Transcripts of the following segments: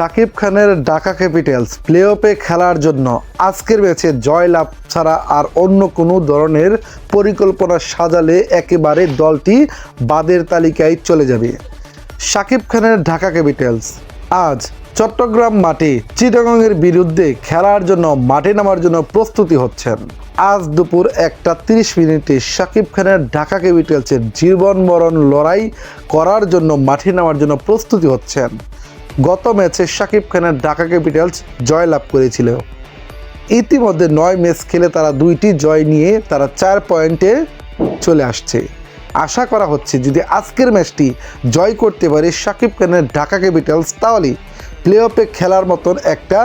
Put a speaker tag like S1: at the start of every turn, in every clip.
S1: শাকিব খানের Dhaka Capitals play অফে খেলার জন্য আজকের ম্যাচে জয়লাভ ছাড়া আর অন্য কোনো ধরনের পরিকল্পনা সাজালে একেবারে দলটি বাদের তালিকায় চলে যাবে। শাকিব খানের ঢাকা ক্যাপিটালস আজ চট্টগ্রাম মাঠে চিটাগংয়ের বিরুদ্ধে খেলার জন্য মাঠে নামার জন্য প্রস্তুতি হচ্ছেন। আজ দুপুর একটা তিরিশ মিনিটে শাকিব খানের ঢাকা ক্যাপিটালসের জীবন মরণ লড়াই করার জন্য মাঠে নামার জন্য প্রস্তুতি হচ্ছেন। গত ম্যাচে শাকিব খানের ঢাকা ক্যাপিটালস জয়লাভ করেছিল। ইতিমধ্যে নয় ম্যাচ খেলে তারা দুইটি জয় নিয়ে তারা চার পয়েন্টে চলে আসছে। আশা করা হচ্ছে যদি আজকের ম্যাচটি জয় করতে পারে শাকিব খানের ঢাকা ক্যাপিটালস, তাহলে প্লে অফে খেলার মতন একটা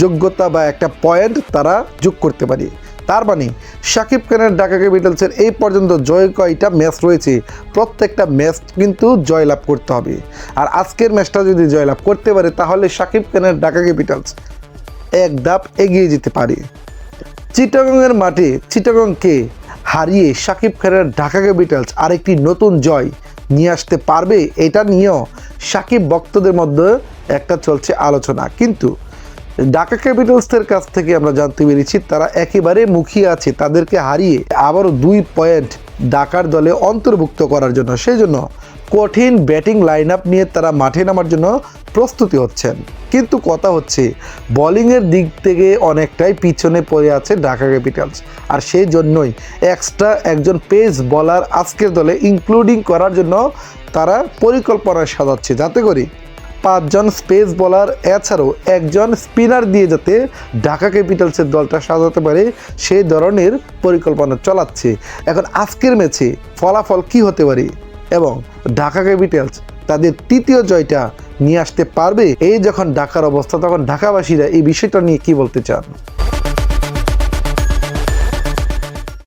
S1: যোগ্যতা বা একটা পয়েন্ট তারা যোগ করতে পারে। তার মানে শাকিব খানের ঢাকা ক্যাপিটালসের এই পর্যন্ত জয় কয়টা ম্যাচ রয়েছে? প্রত্যেকটা ম্যাচ কিন্তু জয়লাভ করতে হবে। আর আজকের ম্যাচটা যদি জয়লাভ করতে পারে, তাহলে শাকিব খানের ঢাকা ক্যাপিটালস এক ধাপ এগিয়ে যেতে পারে। চিটাগংয়ের মাঠে চিটাগংকে হারিয়ে শাকিব খানের ঢাকা ক্যাপিটালস আরেকটি নতুন জয় নিয়ে আসতে পারবে, এটা নিয়েও সাকিব ভক্তদের মধ্যে একটা চলছে আলোচনা। কিন্তু ঢাকা ক্যাপিটালসের কাছ থেকে আমরা জানতে পেরেছি, তারা একেবারে মুখিয়ে আছে, তাদেরকে হারিয়ে আবারও দুই পয়েন্ট ঢাকার দলে অন্তর্ভুক্ত করার জন্য। সেই জন্য কঠিন ব্যাটিং লাইন আপ নিয়ে তারা মাঠে নামার জন্য প্রস্তুতি হচ্ছেন। কিন্তু কথা হচ্ছে, বোলিংয়ের দিক থেকে অনেকটাই পিছনে পড়ে আছে ঢাকা ক্যাপিটালস। আর সেই জন্যই এক্সট্রা একজন পেস বলার আজকের দলে ইনক্লুডিং করার জন্য তারা পরিকল্পনা সাজাচ্ছে। যাতে করে পাঁচজন স্পেস বলার, এছাড়াও একজন স্পিনার দিয়ে যাতে ঢাকা ক্যাপিটালসের দলটা সাজাতে পারে, সেই ধরনের পরিকল্পনা চালাচ্ছে। এখন আজকের ম্যাচে ফলাফল কি হতে পারে এবং ঢাকা ক্যাপিটালস তাদের তৃতীয় জয়টা নিয়ে আসতে পারবে? এই যখন ঢাকার অবস্থা, তখন ঢাকাবাসীরা এই বিষয়টা নিয়ে কি বলতে চান?